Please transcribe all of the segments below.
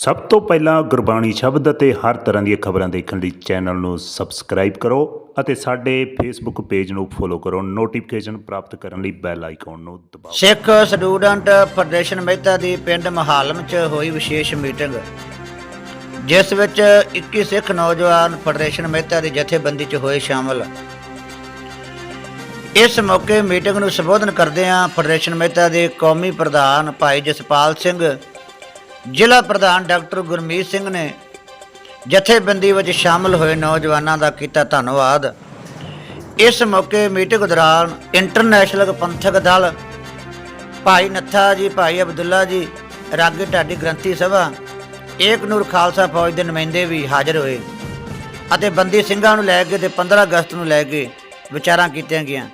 ਸਭ ਤੋਂ ਪਹਿਲਾਂ ਗੁਰਬਾਣੀ ਸ਼ਬਦ ਅਤੇ ਹਰ ਤਰ੍ਹਾਂ ਦੀਆਂ ਖਬਰਾਂ ਦੇਖਣ ਲਈ ਚੈਨਲ ਨੂੰ ਸਬਸਕ੍ਰਾਈਬ ਕਰੋ ਅਤੇ ਸਾਡੇ ਫੇਸਬੁੱਕ ਪੇਜ ਨੂੰ ਫੋਲੋ ਕਰੋ। ਨੋਟੀਫਿਕੇਸ਼ਨ ਪ੍ਰਾਪਤ ਕਰਨ ਲਈ ਬੈਲ ਆਈਕਨ ਨੂੰ ਦਬਾਓ। ਸਿੱਖ ਸਟੂਡੈਂਟ ਫੈਡਰੇਸ਼ਨ ਮਹਿਤਾ ਦੀ ਪਿੰਡ ਮਹਾਲਮ 'ਚ ਹੋਈ ਵਿਸ਼ੇਸ਼ ਮੀਟਿੰਗ, ਜਿਸ ਵਿੱਚ 21 ਸਿੱਖ ਨੌਜਵਾਨ ਫੈਡਰੇਸ਼ਨ ਮਹਿਤਾ ਦੀ ਜਥੇਬੰਦੀ 'ਚ ਹੋਏ ਸ਼ਾਮਲ। ਇਸ ਮੌਕੇ ਮੀਟਿੰਗ ਨੂੰ ਸੰਬੋਧਨ ਕਰਦਿਆਂ ਫੈਡਰੇਸ਼ਨ ਮਹਿਤਾ ਦੇ ਕੌਮੀ ਪ੍ਰਧਾਨ ਭਾਈ ਜਸਪਾਲ ਸਿੰਘ ਜ਼ਿਲ੍ਹਾ ਪ੍ਰਧਾਨ ਡਾਕਟਰ ਗੁਰਮੀਤ ਸਿੰਘ ਨੇ ਜਥੇਬੰਦੀ ਵਿੱਚ ਸ਼ਾਮਲ ਹੋਏ ਨੌਜਵਾਨਾਂ ਦਾ ਕੀਤਾ ਧੰਨਵਾਦ। ਇਸ ਮੌਕੇ ਮੀਟਿੰਗ ਦੌਰਾਨ ਇੰਟਰਨੈਸ਼ਨਲ ਪੰਥਕ ਦਲ ਭਾਈ ਨੱਥਾ ਜੀ, ਭਾਈ ਅਬਦੁੱਲਾ ਜੀ, ਰਾਗੀ ਢਾਡੀ ਗ੍ਰੰਥੀ ਸਭਾ, ਏਕ ਨੂਰ ਖਾਲਸਾ ਫੌਜ ਦੇ ਨੁਮਾਇੰਦੇ ਵੀ ਹਾਜ਼ਰ ਹੋਏ ਅਤੇ ਬੰਦੀ ਸਿੰਘਾਂ ਨੂੰ ਲੈ ਕੇ ਤੇ 15 ਅਗਸਤ ਨੂੰ ਲੈ ਕੇ ਵਿਚਾਰਾਂ ਕੀਤੀਆਂ ਗਈਆਂ।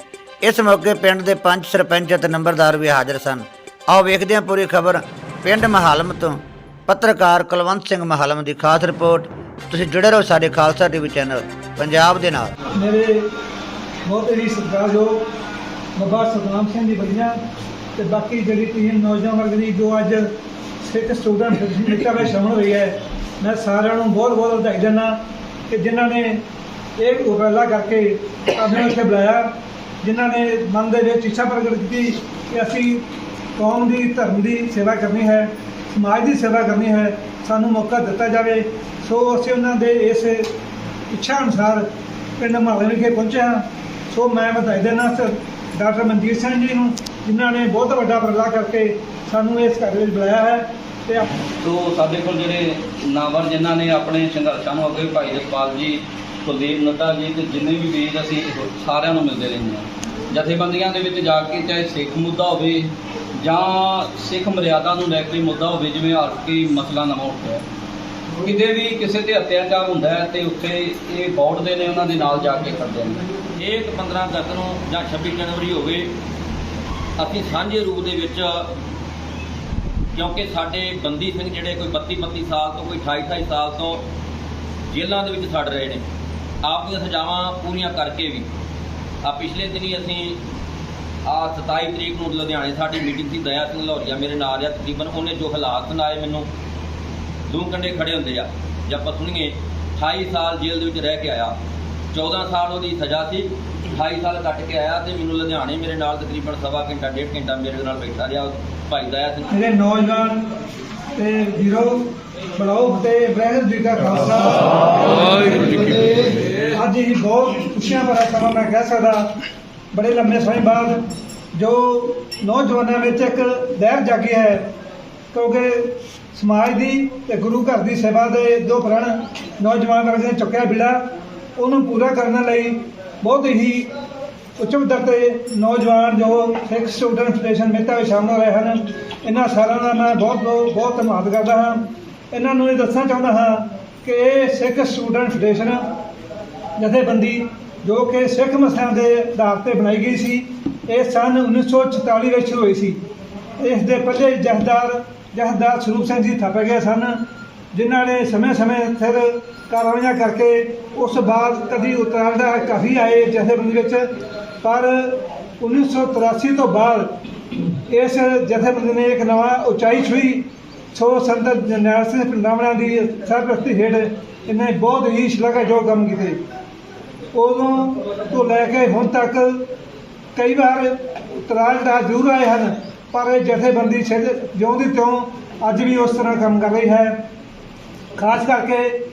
ਇਸ ਮੌਕੇ ਪਿੰਡ ਦੇ ਪੰਜ ਸਰਪੰਚ ਅਤੇ ਨੰਬਰਦਾਰ ਵੀ ਹਾਜ਼ਰ ਸਨ। ਆਓ ਵੇਖਦੇ ਹਾਂ ਪੂਰੀ ਖਬਰ ਪਿੰਡ ਮਹਾਲਮ ਤੋਂ ਪੱਤਰਕਾਰ ਕੁਲਵੰਤ ਸਿੰਘ ਮਹਾਲਮ ਦੀ ਖਾਸ ਰਿਪੋਰਟ। ਤੁਸੀਂ ਜੁੜੇ ਰਹੋ ਸਾਡੇ ਖਾਲਸਾ ਟੀਵੀ ਚੈਨਲ ਪੰਜਾਬ ਦੇ ਨਾਲ। ਮੇਰੇ ਬਹੁਤ ਹੀ ਸਤਿਕਾਰਯੋਗ ਬਾਬਾ ਸਤਨਾਮ ਸਿੰਘ ਦੀ ਬਲੀਆਂ ਤੇ ਬਾਕੀ ਜਿਹੜੀ ਟੀਮ ਨੌਜਵਾਨ ਵਰਗ ਦੀ ਜੋ ਅੱਜ ਸਿੱਖ ਸਟੂਡੈਂਟ ਮਿੱਟਾ ਵਿੱਚ ਸ਼ਾਮਲ ਹੋਈ ਹੈ, ਮੈਂ ਸਾਰਿਆਂ ਨੂੰ ਬਹੁਤ ਬਹੁਤ ਵਧਾਈ ਦਿੰਦਾ ਕਿ ਜਿਨ੍ਹਾਂ ਨੇ ਇਹ ਉਪਰਾਲਾ ਕਰਕੇ ਆਪਣੇ ਉੱਥੇ ਬੁਲਾਇਆ, ਜਿਨ੍ਹਾਂ ਨੇ ਮਨ ਦੇ ਵਿੱਚ ਇੱਛਾ ਪ੍ਰਗਟ ਕੀਤੀ ਕਿ ਅਸੀਂ ਕੌਮ ਦੀ ਧਰਮ ਦੀ ਸੇਵਾ ਕਰਨੀ ਹੈ, ਸਮਾਜ ਦੀ ਸੇਵਾ ਕਰਨੀ ਹੈ, ਸਾਨੂੰ ਮੌਕਾ ਦਿੱਤਾ ਜਾਵੇ। ਸੋ ਅਸੀਂ ਉਹਨਾਂ ਦੇ ਇਸ ਇੱਛਾ ਅਨੁਸਾਰ ਪਿੰਡ ਮਹੱਲੇ ਵਿਖੇ ਪਹੁੰਚੇ ਹਾਂ। ਸੋ ਮੈਂ ਵਧਾਈ ਦੇਣਾ ਸਰ, ਡਾਕਟਰ ਮਨਜੀਤ ਸਿੰਘ ਜੀ ਨੂੰ, ਜਿਨ੍ਹਾਂ ਨੇ ਬਹੁਤ ਵੱਡਾ ਉਪਰਾਲਾ ਕਰਕੇ ਸਾਨੂੰ ਇਸ ਘਰ ਵਿੱਚ ਬੁਲਾਇਆ ਹੈ ਤੇ ਸੋ ਸਾਡੇ ਕੋਲ ਜਿਹੜੇ ਨਾਵਰ ਜਿਨ੍ਹਾਂ ਨੇ ਆਪਣੇ ਸੰਘਰਸ਼ਾਂ ਨੂੰ ਅੱਗੇ ਭਾਈ ਜਸਪਾਲ ਜੀ, ਕੁਲਦੀਪ ਨੱਡਾ ਜੀ ਤੇ ਜਿੰਨੇ ਵੀ ਵੀਰ ਅਸੀਂ ਸਾਰਿਆਂ ਨੂੰ ਮਿਲਦੇ ਰਹਿੰਦੇ ਹਾਂ। ਜਥੇਬੰਦੀਆਂ ਦੇ ਵਿੱਚ ਜਾ ਕੇ ਚਾਹੇ ਸਿੱਖ ਮੁੱਦਾ ਹੋਵੇ ਜਾਂ ਸਿੱਖ ਮਰਿਆਦਾ ਨੂੰ ਲੈ ਕੇ ਮੁੱਦਾ ਹੋਵੇ, ਜਿਵੇਂ ਹਲਕੀ ਮਸਲਾ ਨਵਾਂ ਉੱਠਿਆ ਕਿਤੇ ਵੀ ਕਿਸੇ ਤੇ ਅਤਿਆਚਾਰ ਹੁੰਦਾ ਹੈ ਤੇ ਉੱਥੇ ਇਹ ਬੋਰਡ ਦੇ ਨੇ, ਉਹਨਾਂ ਦੇ ਨਾਲ ਜਾ ਕੇ ਕਰਦੇ ਨੇ। ਇਹ ਇੱਕ 15 ਅਗਸਤ ਨੂੰ ਜਾਂ 26 ਜਨਵਰੀ ਹੋਵੇ, ਅਸੀਂ ਸਾਂਝੇ ਰੂਪ ਦੇ ਵਿੱਚ, ਕਿਉਂਕਿ ਸਾਡੇ ਬੰਦੀ ਸਿੰਘ ਜਿਹੜੇ ਕੋਈ 32 32 ਸਾਲ ਤੋਂ, ਕੋਈ 28 28 ਸਾਲ ਤੋਂ ਜੇਲ੍ਹਾਂ ਦੇ ਵਿੱਚ ਛੱਡ ਰਹੇ ਨੇ। ਆਪ ਦੀਆਂ ਸਜ਼ਾਵਾਂ ਪੂਰੀਆਂ ਕਰਕੇ ਵੀ ਆ ਪਿਛਲੇ ਦਿਨੀ ਅਸੀਂ ਆ 27 ਤਰੀਕ ਨੂੰ ਲੁਧਿਆਣੇ ਸਾਡੀ ਮੀਟਿੰਗ ਸੀ ਦਇਆ ਸਿੰਘ ਲਾਹੌਰੀਆ ਮੇਰੇ ਨਾਲ ਆ ਤਕਰੀਬਨ ਉਹਨੇ ਜੋ ਹਾਲਾਤ ਸੁਣਾਏ ਮੈਨੂੰ ਦੋ ਕੰਡੇ ਖੜੇ ਹੁੰਦੇ ਆ ਜੇ ਆਪਾਂ ਸੁਣੀਏ 28 ਸਾਲ ਜੇਲ੍ਹ ਦੇ ਵਿੱਚ ਰਹਿ ਕੇ ਆਇਆ 14 ਸਾਲ ਉਹਦੀ ਸਜ਼ਾ ਸੀ 28 ਸਾਲ ਕੱਟ ਕੇ ਆਇਆ ਤੇ ਮੈਨੂੰ ਲੁਧਿਆਣੇ ਮੇਰੇ ਨਾਲ ਤਕਰੀਬਨ ਸਵਾ ਘੰਟਾ ਡੇਢ ਘੰਟਾ ਮੇਰੇ ਨਾਲ ਬੈਠਾ ਰਿਹਾ ਭਾਈ ਦਇਆ ਸਿੰਘ। ਜਿਹੜੇ ਨੌਜਵਾਨ ਤੇ ਵੀਰੋ ਬਲਾਓ ਤੇ ਬ੍ਰਹਿਮ ਜੀ ਦਾ ਖਾਲਸਾ। ਅੱਜ ਇਹ ਬਹੁਤ ਖੁਸ਼ੀਆਂ ਭਰਾ ਸਮਾਂ ਮੈਂ ਕਹਿ ਸਕਦਾ ਬੜੇ ਲੰਮੇ ਸਮੇਂ ਬਾਅਦ ਜੋ ਨੌਜਵਾਨਾਂ ਵਿੱਚ ਇੱਕ ਲਹਿਰ ਜਾਗੀ ਹੈ, ਕਿਉਂਕਿ ਸਮਾਜ ਦੀ ਤੇ ਗੁਰੂ ਘਰ ਦੀ ਸੇਵਾ ਦੇ ਦੋ ਪ੍ਰਣ ਨੌਜਵਾਨ ਵਰਗ ਨੇ ਚੁੱਕਿਆ ਬਿੜਾ, ਉਹਨੂੰ ਪੂਰਾ ਕਰਨ ਲਈ ਬਹੁਤ ਹੀ ਉੱਚ ਪੱਧਰ ਤੇ ਨੌਜਵਾਨ ਜੋ ਸਿੱਖ ਸਟੂਡੈਂਟ ਫੈਡਰੇਸ਼ਨ ਮਹਿਤਾ ਵਿੱਚ ਸ਼ਾਮਲ ਹੋਏ ਹਨ, ਇਹਨਾਂ ਸਾਰਿਆਂ ਦਾ ਮੈਂ ਬਹੁਤ ਬਹੁਤ ਬਹੁਤ ਧੰਨਵਾਦ ਕਰਦਾ ਹਾਂ। ਇਹਨਾਂ ਨੂੰ ਇਹ ਦੱਸਣਾ ਚਾਹੁੰਦਾ ਹਾਂ ਕਿ ਇਹ ਸਿੱਖ ਸਟੂਡੈਂਟ ਫੈਡਰੇਸ਼ਨ ਜਥੇਬੰਦੀ ਜੋ ਕਿ ਸਿੱਖ ਮਸਲਿਆਂ ਦੇ ਆਧਾਰ ਤੇ ਬਣਾਈ ਗਈ ਸੀ, ਇਹ ਸਨ 1944 ਵਿੱਚ ਸ਼ੁਰੂ ਹੋਈ ਸੀ। ਇਸ ਦੇ ਪਹਿਲੇ ਜਥੇਦਾਰ ਜਥੇਦਾਰ ਸਰੂਪ ਸਿੰਘ ਜੀ ਥਾਪੇ ਗਏ ਸਨ, ਜਿਨ੍ਹਾਂ ਨੇ ਸਮੇਂ-ਸਮੇਂ ਸਿਰ ਕਾਰਵਾਈਆਂ ਕਰਕੇ ਉਸ ਬਾਅਦ ਕਦੀ ਉਤਰਾਲ ਦਾ ਕਾਫੀ ਆਏ ਜਥੇਬੰਦੀ ਵਿੱਚ, ਪਰ 1983 ਤੋਂ ਬਾਅਦ ਇਸ ਜਥੇਬੰਦੀ ਨੇ ਇੱਕ ਨਵਾਂ ਉਚਾਈ ਛੂਈ ਸੋ ਸੰਤ ਜਰਨੈਲ ਸਿੰਘ ਪਿੰਡਾਵਣਾ ਦੀ ਸਰਪ੍ਰਸਤੀ ਹੇਠ ਇਹਨੇ ਬਹੁਤ ਹੀ ਸ਼ਲਾਘਾਯੋਗ ਕੰਮ ਕੀਤੇ। ਉਦੋਂ ਤੋਂ ਲੈ ਕੇ ਹੁਣ ਤੱਕ ਕਈ ਵਾਰ ਉਤਰਾਲ ਦਾ ਜ਼ਰੂਰ ਆਏ ਹਨ, ਪਰ ਇਹ ਜਥੇਬੰਦੀ ਸਿੱਧ ਜਿਉਂ ਦੀ ਤਿਉਂ ਅੱਜ ਵੀ ਉਸ ਤਰ੍ਹਾਂ ਕੰਮ ਕਰ ਰਹੀ ਹੈ। ਖਾਸ ਕਰਕੇ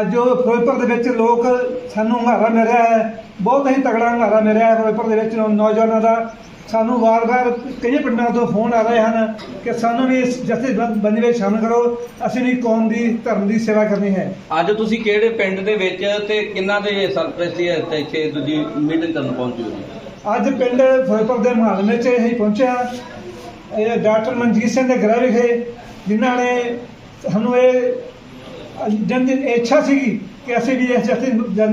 ਅੱਜ ਜੋ ਫਿਰੋਜ਼ਪੁਰ ਦੇ ਵਿੱਚ ਲੋਕ ਸਾਨੂੰ ਹੰਗਾਰਾ ਮਿਲ ਰਿਹਾ ਹੈ, ਬਹੁਤ ਹੀ ਤਗੜਾ ਹੰਗਾਰਾ ਮਿਲ ਰਿਹਾ ਹੈ ਫਿਰੋਜ਼ਪੁਰ ਦੇ ਵਿੱਚ ਨੌ- ਨੌਜਵਾਨਾਂ ਦਾ। ਸਾਨੂੰ ਵਾਰ-ਵਾਰ ਕਈ ਪਿੰਡਾਂ ਤੋਂ ਫੋਨ ਆ ਰਹੇ ਹਨ ਕਿ ਸਾਨੂੰ ਵੀ ਇਸ ਜਥੇਬੰਦੀ ਵਿੱਚ ਸ਼ਾਮਲ ਕਰੋ। ਅਸੀਂ ਵੀ ਕੌਮ ਦੀ ਧਰਮ ਦੀ ਸੇਵਾ ਕਰਨੀ ਹੈ। ਅੱਜ ਤੁਸੀਂ ਕਿਹੜੇ ਪਿੰਡ ਦੇ ਵਿੱਚ ਤੇ ਕਿੰਨਾ ਦੇ ਸਰਪ੍ਰਸਤੀ ਹੈ ਤੇ ਇੱਥੇ ਦੂਜੀ ਮੀਟਿੰਗ ਕਰਨ ਪਹੁੰਚੇ ਹੋ ਅੱਜ ਪਿੰਡ ਫਿਰੋਜ਼ਪੁਰ ਦੇ ਮੁਹੱਲੇ ਵਿੱਚ ਅਸੀਂ ਪਹੁੰਚਿਆ ਇਹ ਡਾਕਟਰ ਮਨਜੀਤ ਸਿੰਘ ਦੇ ਘਰ ਵਿਖੇ ਜਿਨ੍ਹਾਂ ਨੇ ਸਾਨੂੰ ਇਹ ਜਨ ਦੀ ਇੱਛਾ ਸੀਗੀ ਕਿ ਅਸੀਂ ਵੀ ਇਸ ਜਥੇ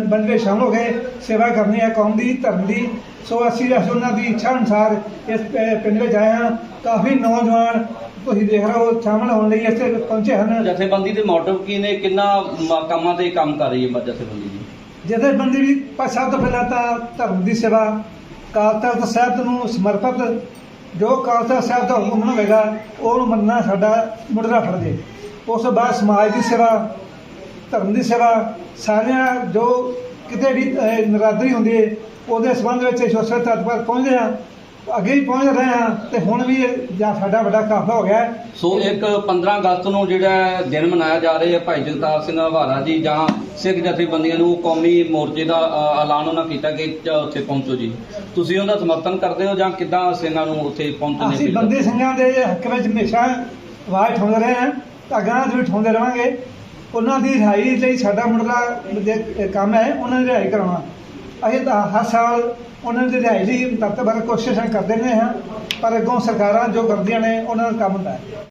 ਬੰਦੇ ਸ਼ਾਮਲ ਹੋ ਗਏ ਸੇਵਾ ਕਰਨੀ ਹੈ ਕੌਮ ਦੀ ਧਰਮ ਦੀ। ਸੋ ਅਸੀਂ ਅੱਜ ਉਹਨਾਂ ਦੀ ਇੱਛਾ ਅਨੁਸਾਰ ਇਸ ਪਿੰਡ ਵਿੱਚ ਆਏ ਹਾਂ। ਕਾਫੀ ਨੌਜਵਾਨ ਤੁਸੀਂ ਦੇਖ ਰਹੇ ਹੋ ਸ਼ਾਮਲ ਹੋਣ ਲਈ ਇੱਥੇ ਪਹੁੰਚੇ ਹਨ। ਜਥੇਬੰਦੀ ਦੇ ਮੋਟਿਵ ਕੀ ਨੇ? ਕਿੰਨਾ ਕੰਮਾਂ ਤੇ ਕੰਮ ਕਰ ਰਹੀ ਹੈ ਜਥੇਬੰਦੀ ਜੀ ਜਥੇਬੰਦੀ ਵੀ ਸਭ ਤੋਂ ਪਹਿਲਾਂ ਤਾਂ ਧਰਮ ਦੀ ਸੇਵਾ। ਕਾਲ ਤਖਤ ਸਾਹਿਬ ਨੂੰ ਸਮਰਪਿਤ ਜੋ ਕਾਲ ਤਖਤ ਸਾਹਿਬ ਦਾ ਹੁਕਮ ਹੋਵੇਗਾ ਉਹਨੂੰ ਮੰਨਣਾ ਸਾਡਾ ਮੁੱਢਲਾ ਫਰਜ਼ ਹੈ। ਉਸ ਤੋਂ ਬਾਅਦ ਸਮਾਜ ਦੀ ਸੇਵਾ ਧਰਮ ਦੀ ਸੇਵਾ ਸਾਰਿਆਂ ਜੋ ਕਿਤੇ ਵੀ ਨਰਾਦਰੀ ਹੁੰਦੀ ਹੈ ਉਹਦੇ ਸੰਬੰਧ ਵਿੱਚ ਤੱਤ ਪਰ ਪਹੁੰਚਦੇ ਹਾਂ। ਅੱਗੇ ਹੀ ਪਹੁੰਚ ਰਹੇ ਹਾਂ ਤੇ ਹੁਣ ਵੀ ਜਾਂ ਸਾਡਾ ਵੱਡਾ ਕਾਫਲਾ ਹੋ ਗਿਆ। ਸੋ ਇੱਕ 15 ਅਗਸਤ ਨੂੰ ਜਿਹੜਾ ਦਿਨ ਮਨਾਇਆ ਜਾ ਰਿਹਾ ਹੈ ਭਾਈ ਜਗਤਾਰ ਸਿੰਘ ਹਵਾਰਾ ਜੀ ਜਾਂ ਸਿੱਖ ਜਥੇਬੰਦੀਆਂ ਨੂੰ ਕੌਮੀ ਮੋਰਚੇ ਦਾ ਐਲਾਨ ਉਹਨਾਂ ਕੀਤਾ ਕਿ ਉੱਥੇ ਪਹੁੰਚੋ ਜੀ। ਤੁਸੀਂ ਉਹਦਾ ਸਮਰਥਨ ਕਰਦੇ ਹੋ ਜਾਂ ਕਿੱਦਾਂ ਸਿੰਘਾਂ ਨੂੰ ਉੱਥੇ ਪਹੁੰਚਣ ਦੀ ਅਸੀਂ ਬੰਦੀ ਸਿੰਘਾਂ ਦੇ ਹੱਕ ਵਿੱਚ ਹਮੇਸ਼ਾ ਆਵਾਜ਼ ਉਠਾਉਂਦੇ ਰਹੇ ਹਾਂ ਤਾਂ ਅਗਾਂਹ ਵੀ ਉਠਾਉਂਦੇ ਰਵਾਂਗੇ ਉਹਨਾਂ ਦੀ ਰਿਹਾਈ ਲਈ ਸਾਡਾ ਮੁੱਢਲਾ ਕੰਮ ਹੈ, ਉਹਨਾਂ ਦੀ ਰਿਹਾਈ ਕਰਾਉਣਾ। ਅਸੀਂ ਤਾਂ ਹਰ ਸਾਲ ਉਹਨਾਂ ਦੀ ਰਿਹਾਈ ਲਈ ਤੱਤਬਰ ਕੋਸ਼ਿਸ਼ਾਂ ਕਰਦੇ ਰਹੇ ਹਾਂ, ਪਰ ਅੱਗੋਂ ਸਰਕਾਰਾਂ ਜੋ ਕਰਦੀਆਂ ਨੇ, ਉਹਨਾਂ ਦਾ ਕੰਮ ਹੁੰਦਾ ਹੈ।